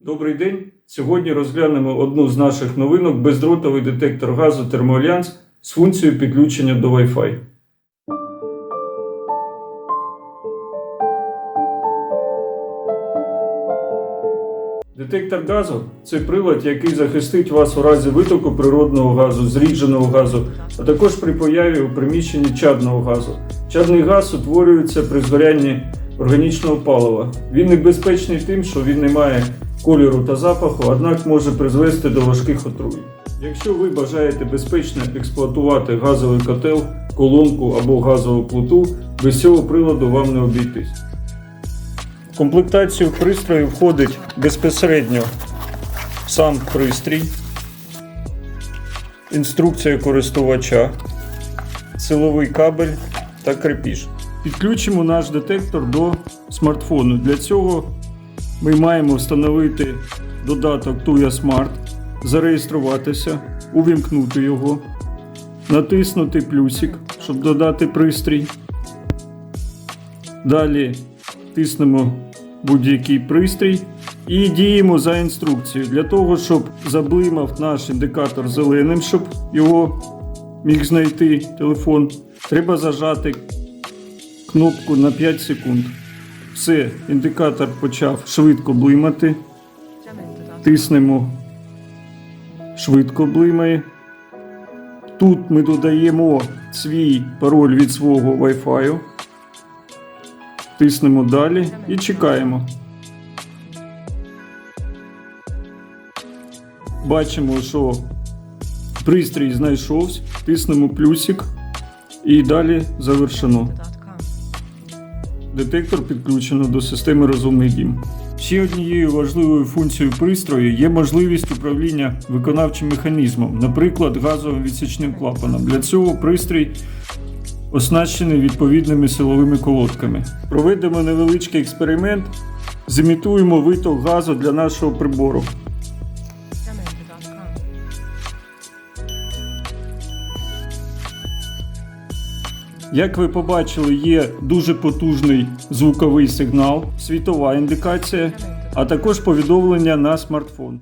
Добрий день. Сьогодні розглянемо одну з наших новинок бездротовий детектор газу Термоальянс з функцією підключення до Wi-Fi. Детектор газу це прилад, який захистить вас у разі витоку природного газу, зрідженого газу, а також при появі у приміщенні чадного газу. Чадний газ утворюється при згорянні органічного палива. Він небезпечний тим, що він не має кольору та запаху, однак може призвести до важких отруєнь. Якщо ви бажаєте безпечно експлуатувати газовий котел, колонку або газову плиту, без цього приладу вам не обійтись. В комплектацію пристрою входить безпосередньо сам пристрій, інструкція користувача, силовий кабель та крепіж. Підключимо наш детектор до смартфону. Для цього ми маємо встановити додаток Tuya Smart, зареєструватися, увімкнути його, натиснути плюсик, щоб додати пристрій. Далі тиснемо будь-який пристрій і діємо за інструкцією. Для того, щоб заблимав наш індикатор зеленим, щоб його міг знайти телефон, треба зажати кнопку на 5 секунд. Все, індикатор почав швидко блимати. Тиснемо швидко блимає. Тут ми додаємо свій пароль від свого Wi-Fi. Тиснемо далі і чекаємо. Бачимо, що пристрій знайшовся. Тиснемо плюсик і далі завершено. Детектор підключено до системи Розумний дім. Ще однією важливою функцією пристрою є можливість управління виконавчим механізмом, наприклад, газовим відсічним клапаном. Для цього пристрій оснащений відповідними силовими колодками. Проведемо невеличкий експеримент, зімітуємо виток газу для нашого прибору. Як ви побачили, є дуже потужний звуковий сигнал, світова індикація, а також повідомлення на смартфон.